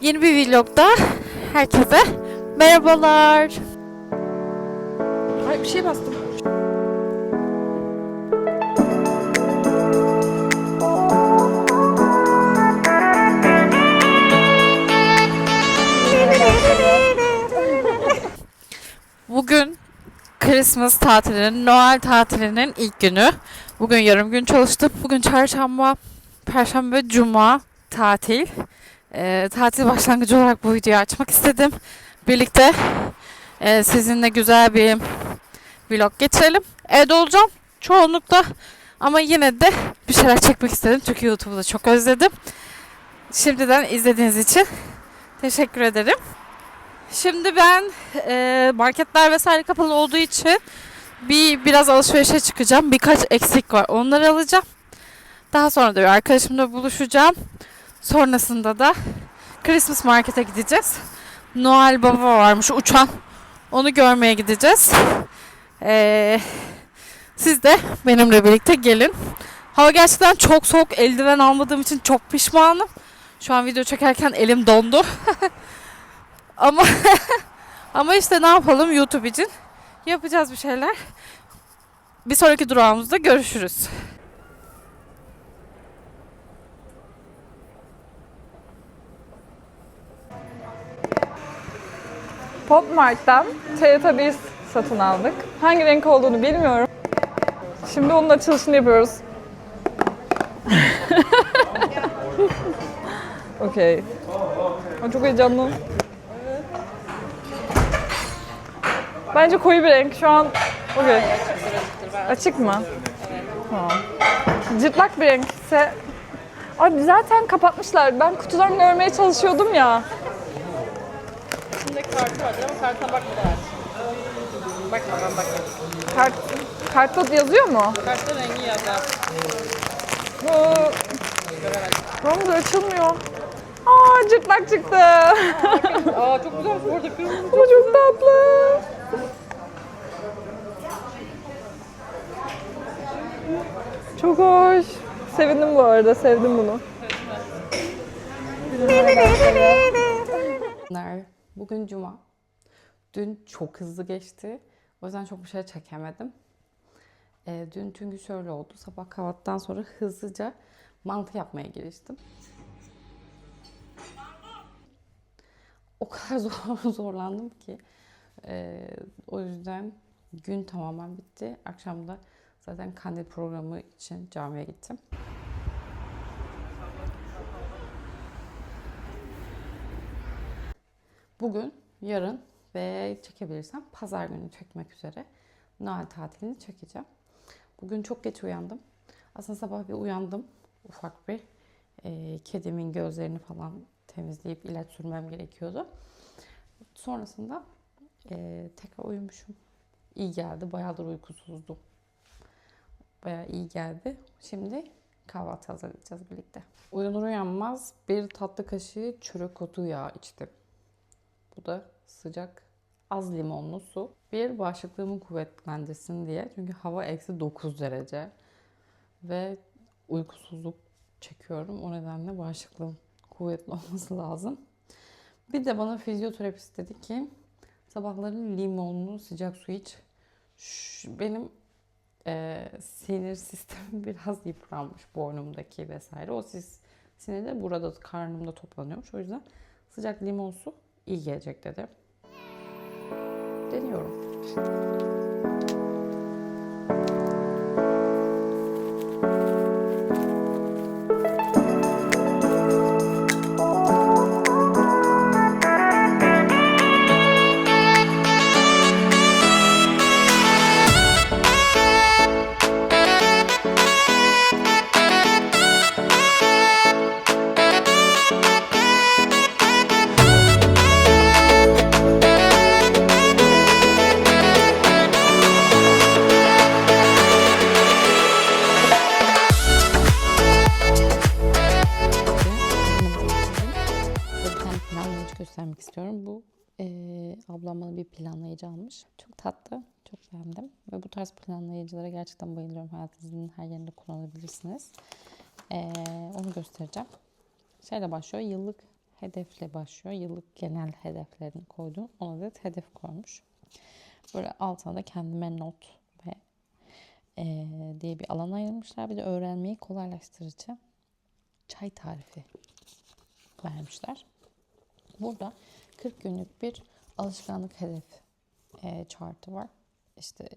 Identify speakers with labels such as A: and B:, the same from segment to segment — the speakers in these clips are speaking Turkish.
A: Yeni bir vlogda herkese merhabalar.
B: Ay bir şey bastım.
A: Bugün Christmas tatilinin, Noel tatilinin ilk günü. Bugün yarım gün çalıştım. Bugün çarşamba, perşembe, cuma tatil. Ee, tatil başlangıcı olarak bu videoyu açmak istedim. Birlikte e, sizinle güzel bir vlog geçirelim. Evde olacağım çoğunlukla ama yine de bir şeyler çekmek istedim çünkü YouTube'u da çok özledim. Şimdiden izlediğiniz için teşekkür ederim. Şimdi ben e, marketler vesaire kapalı olduğu için bir biraz alışverişe çıkacağım. Birkaç eksik var. Onları alacağım. Daha sonra da bir arkadaşımla buluşacağım. Sonrasında da Christmas markete gideceğiz. Noel Baba varmış uçan. Onu görmeye gideceğiz. Ee, siz de benimle birlikte gelin. Hava gerçekten çok soğuk. Eldiven almadığım için çok pişmanım. Şu an video çekerken elim dondu. Ama ama işte ne yapalım YouTube için yapacağız bir şeyler. Bir sonraki durağımızda görüşürüz.
B: Pop Mart'tan Teletubbies satın aldık. Hangi renk olduğunu bilmiyorum. Şimdi onun açılışını yapıyoruz. Okey. Çok heyecanlı. Bence koyu bir renk. Şu an okey. Açık mı? Tamam. Cırtlak bir renkse... Abi zaten kapatmışlar. Ben kutularını görmeye çalışıyordum ya.
C: İçinde kartı vardır ama kartına bakmadan. Bakma ben bakmadım.
B: Kart, kartta yazıyor mu?
C: Kartta rengi yazar.
B: Bu... Tamam da açılmıyor. Aa cırtlak çıktı.
C: Aa çok güzelmiş bu arada kırmızı.
B: Bu çok tatlı. Çok hoş. Sevindim bu arada. Sevdim bunu.
D: Bugün cuma. Dün çok hızlı geçti. O yüzden çok bir şey çekemedim. Ee, dün çünkü şöyle oldu. Sabah kahvaltıdan sonra hızlıca mantı yapmaya giriştim. O kadar zor, zorlandım ki. Ee, o yüzden gün tamamen bitti. Akşam da zaten kandil programı için camiye gittim. Bugün, yarın ve çekebilirsem pazar günü çekmek üzere Noel tatilini çekeceğim. Bugün çok geç uyandım. Aslında sabah bir uyandım. Ufak bir e, kedimin gözlerini falan temizleyip ilaç sürmem gerekiyordu. Sonrasında e, tekrar uyumuşum. İyi geldi. Bayağıdır uykusuzdum. Bayağı iyi geldi. Şimdi kahvaltı hazırlayacağız birlikte. Uyanır uyanmaz bir tatlı kaşığı çörek otu yağı içtim. Bu da sıcak az limonlu su. Bir bağışıklığımı kuvvetlendirsin diye. Çünkü hava eksi 9 derece. Ve uykusuzluk çekiyorum. O nedenle bağışıklığım kuvvetli olması lazım. Bir de bana fizyoterapist dedi ki sabahları limonlu sıcak su iç. Şu- benim e, sinir sistemim biraz yıpranmış boynumdaki vesaire. O sis, sinir de burada karnımda toplanıyormuş. O yüzden sıcak limon su iyi gelecek dedi. Deniyorum. Planlayıcı. Çok tatlı, çok beğendim. Ve bu tarz planlayıcılara gerçekten bayılıyorum. Hayatınızın her yerinde kullanabilirsiniz. Eee, onu göstereceğim. Şeyle başlıyor, yıllık hedefle başlıyor. Yıllık genel hedeflerini koydu. 10 adet hedef koymuş. Böyle altına da kendime not ve eee, diye bir alan ayırmışlar. Bir de öğrenmeyi kolaylaştırıcı çay tarifi vermişler. Burada 40 günlük bir alışkanlık hedef eee chartı var. İşte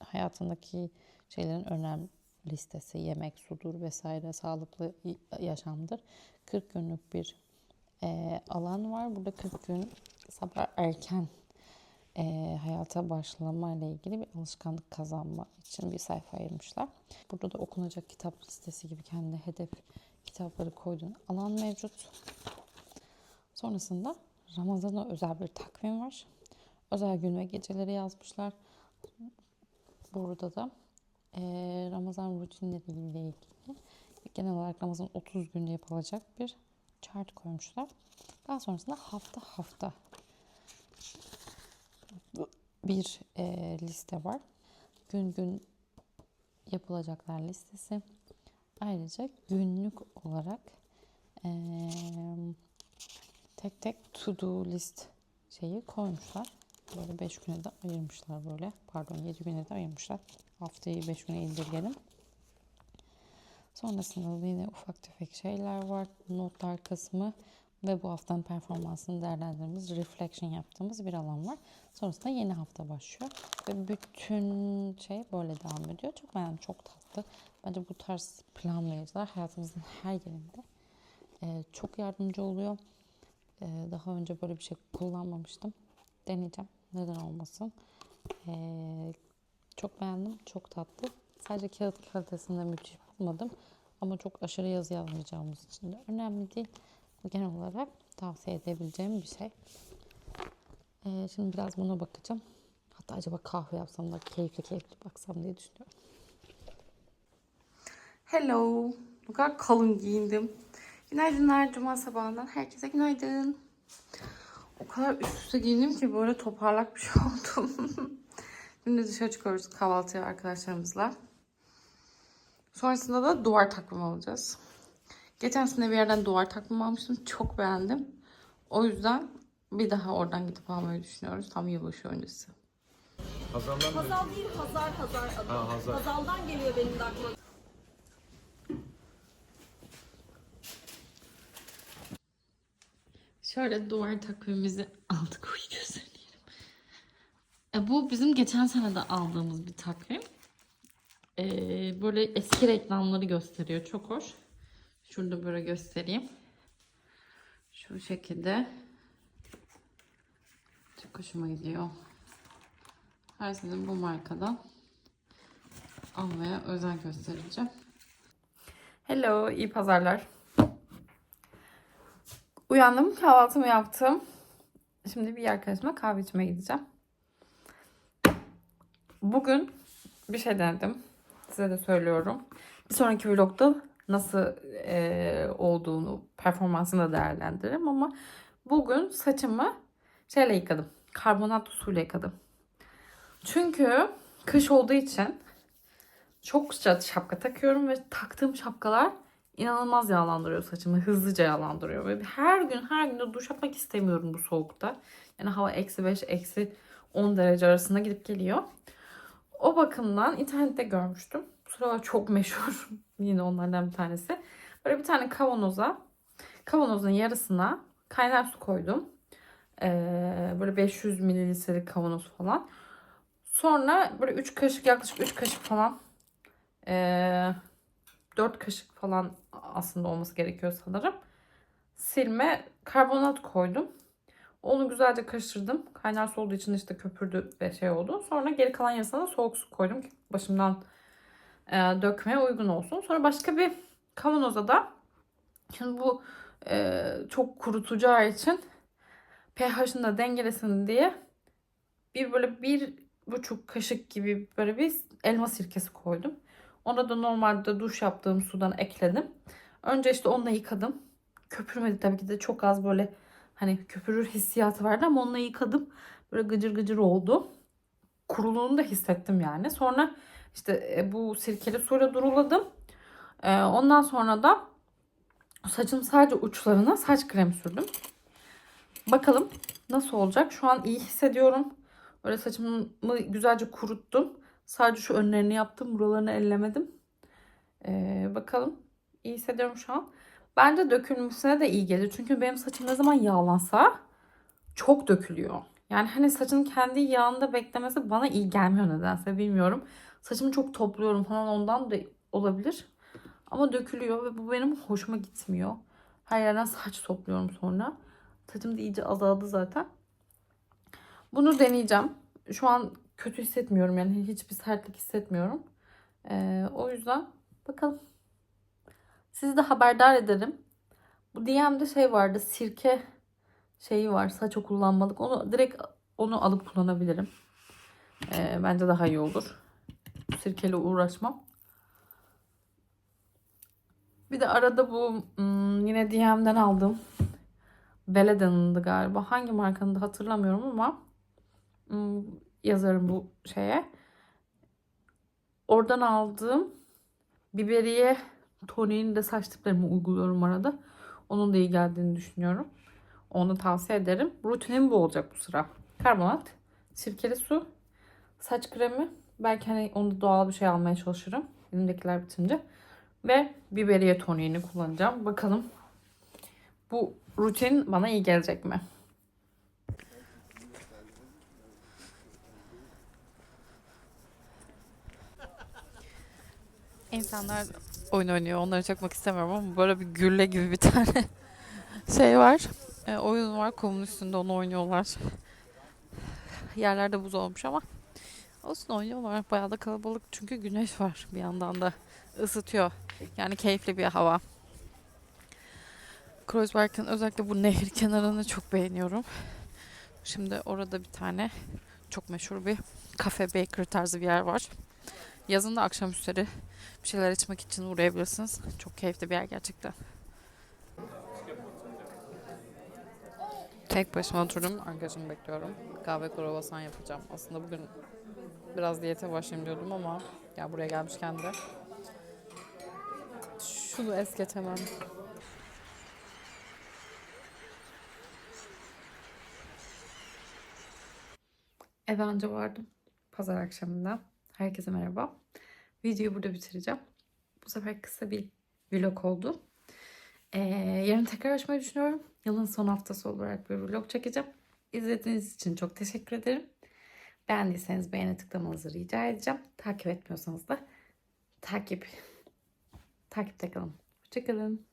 D: hayatındaki şeylerin önem listesi, yemek, sudur vesaire, sağlıklı yaşamdır. 40 günlük bir eee, alan var. Burada 40 gün sabah erken eee, hayata başlama ile ilgili bir alışkanlık kazanma için bir sayfa ayırmışlar. Burada da okunacak kitap listesi gibi kendi hedef kitapları koyduğun alan mevcut. Sonrasında Ramazan'a özel bir takvim var. Özel gün ve geceleri yazmışlar. Burada da eee, Ramazan rutinleri ile ilgili genel olarak Ramazan 30 günde yapılacak bir chart koymuşlar. Daha sonrasında hafta hafta bir eee, liste var. Gün gün yapılacaklar listesi. Ayrıca günlük olarak eee, tek tek to do list şeyi koymuşlar. Böyle 5 güne de ayırmışlar böyle. Pardon 7 güne de ayırmışlar. Haftayı 5 güne indirgelim. Sonrasında da yine ufak tefek şeyler var. Notlar kısmı ve bu haftanın performansını değerlendirdiğimiz, reflection yaptığımız bir alan var. Sonrasında yeni hafta başlıyor. Ve bütün şey böyle devam ediyor. Çok beğendim, çok tatlı. Bence bu tarz planlayıcılar hayatımızın her yerinde e, çok yardımcı oluyor. E, daha önce böyle bir şey kullanmamıştım. Deneyeceğim. Neden olmasın. E, çok beğendim. Çok tatlı. Sadece kağıt kalitesinde müthiş bulmadım. Ama çok aşırı yazı yazmayacağımız için de önemli değil. Genel olarak tavsiye edebileceğim bir şey. Ee, şimdi biraz buna bakacağım. Hatta acaba kahve yapsam da keyifli keyifli baksam diye düşünüyorum. Hello. Bu kadar kalın giyindim. Günaydınlar Cuma sabahından. Herkese günaydın. O kadar üst üste giyindim ki böyle toparlak bir şey oldum. Şimdi dışarı çıkıyoruz kahvaltıya arkadaşlarımızla. Sonrasında da duvar takvimi alacağız. Geçen sene bir yerden duvar takvimi almıştım. Çok beğendim. O yüzden bir daha oradan gidip almayı düşünüyoruz. Tam yılbaşı öncesi.
E: Hazal'dan mı?
F: Hazal değil, Hazar Hazar adı.
E: Ha, Hazar.
F: Hazal'dan geliyor benim de aklıma.
D: Şöyle duvar takvimimizi aldık. Uy gösterelim. E, bu bizim geçen sene de aldığımız bir takvim. E, böyle eski reklamları gösteriyor. Çok hoş. Şurada böyle göstereyim. Şu şekilde. Çok hoşuma gidiyor. Her sene bu markadan almaya özen göstereceğim. Hello, iyi pazarlar. Uyandım, kahvaltımı yaptım. Şimdi bir arkadaşıma kahve içmeye gideceğim. Bugün bir şey denedim. Size de söylüyorum. Bir sonraki vlogda nasıl eee, olduğunu, performansını da değerlendiririm ama bugün saçımı şeyle yıkadım. Karbonatlı suyla yıkadım. Çünkü kış olduğu için çok sıcak şapka takıyorum ve taktığım şapkalar inanılmaz yağlandırıyor saçımı. Hızlıca yağlandırıyor. Ve her gün her gün de duş yapmak istemiyorum bu soğukta. Yani hava eksi 5, eksi 10 derece arasında gidip geliyor. O bakımdan internette görmüştüm. Bu sıralar çok meşhur. Yine onlardan bir tanesi. Böyle bir tane kavanoza, kavanozun yarısına kaynar su koydum. Ee, böyle 500 mililitrelik kavanoz falan. Sonra böyle 3 kaşık yaklaşık 3 kaşık falan ee, 4 kaşık falan aslında olması gerekiyor sanırım. Silme karbonat koydum. Onu güzelce karıştırdım. Kaynar su olduğu için işte köpürdü ve şey oldu. Sonra geri kalan yarısına soğuk su koydum ki başımdan e, dökmeye uygun olsun. Sonra başka bir kavanoza da şimdi bu e, çok kurutacağı için pH'ını da dengelesin diye bir böyle bir buçuk kaşık gibi böyle bir elma sirkesi koydum. Ona da normalde duş yaptığım sudan ekledim. Önce işte onunla yıkadım. Köpürmedi tabii ki de çok az böyle hani köpürür hissiyatı vardı ama onunla yıkadım. Böyle gıcır gıcır oldu. Kuruluğunu da hissettim yani. Sonra işte e, bu sirkeli suyla duruladım. E, ondan sonra da Saçım sadece uçlarına saç kremi sürdüm. Bakalım nasıl olacak. Şu an iyi hissediyorum. Böyle saçımı güzelce kuruttum. Sadece şu önlerini yaptım. Buralarını ellemedim. Ee, bakalım. İyi hissediyorum şu an. Bence dökülmesine de iyi gelir. Çünkü benim saçım ne zaman yağlansa çok dökülüyor. Yani hani saçın kendi yağında beklemesi bana iyi gelmiyor nedense bilmiyorum. Saçımı çok topluyorum falan ondan da olabilir. Ama dökülüyor ve bu benim hoşuma gitmiyor. Her yerden saç topluyorum sonra. Saçım da iyice azaldı zaten. Bunu deneyeceğim. Şu an kötü hissetmiyorum yani hiçbir sertlik hissetmiyorum. Ee, o yüzden bakalım. Sizi de haberdar ederim. Bu DM'de şey vardı sirke şeyi var saça kullanmalık. Onu direkt onu alıp kullanabilirim. Ee, bence daha iyi olur. Sirkeyle uğraşmam. Bir de arada bu hmm, yine DM'den aldım. Beledan'ındı galiba. Hangi markanın da hatırlamıyorum ama hmm, yazarım bu şeye. Oradan aldığım biberiye toniğini de saç tiplerime uyguluyorum arada. Onun da iyi geldiğini düşünüyorum. Onu tavsiye ederim. Rutinim bu olacak bu sıra. Karbonat, sirkeli su, saç kremi. Belki hani onu doğal bir şey almaya çalışırım. Elimdekiler bitince. Ve biberiye toniğini kullanacağım. Bakalım bu rutin bana iyi gelecek mi?
A: İnsanlar oyun oynuyor. Onları çekmek istemiyorum ama böyle bir gülle gibi bir tane şey var. E, oyun var. Kumun üstünde onu oynuyorlar. Yerlerde buz olmuş ama olsun oynuyorlar. Bayağı da kalabalık çünkü güneş var bir yandan da ısıtıyor. Yani keyifli bir hava. Kreuzberg'in özellikle bu nehir kenarını çok beğeniyorum. Şimdi orada bir tane çok meşhur bir kafe bakery tarzı bir yer var. Yazın da akşam üstleri bir şeyler içmek için uğrayabilirsiniz. Çok keyifli bir yer gerçekten. Tek başıma oturdum. Arkadaşımı bekliyorum. Kahve kruvasan yapacağım. Aslında bugün biraz diyete başlayayım diyordum ama ya buraya gelmişken de şunu es geçemem.
D: Eve anca vardım. Pazar akşamında. Herkese merhaba. Videoyu burada bitireceğim. Bu sefer kısa bir vlog oldu. Ee, yarın tekrar açmayı düşünüyorum. Yılın son haftası olarak bir vlog çekeceğim. İzlediğiniz için çok teşekkür ederim. Beğendiyseniz beğene tıklamanızı rica edeceğim. Takip etmiyorsanız da takip takipte kalın. Hoşçakalın.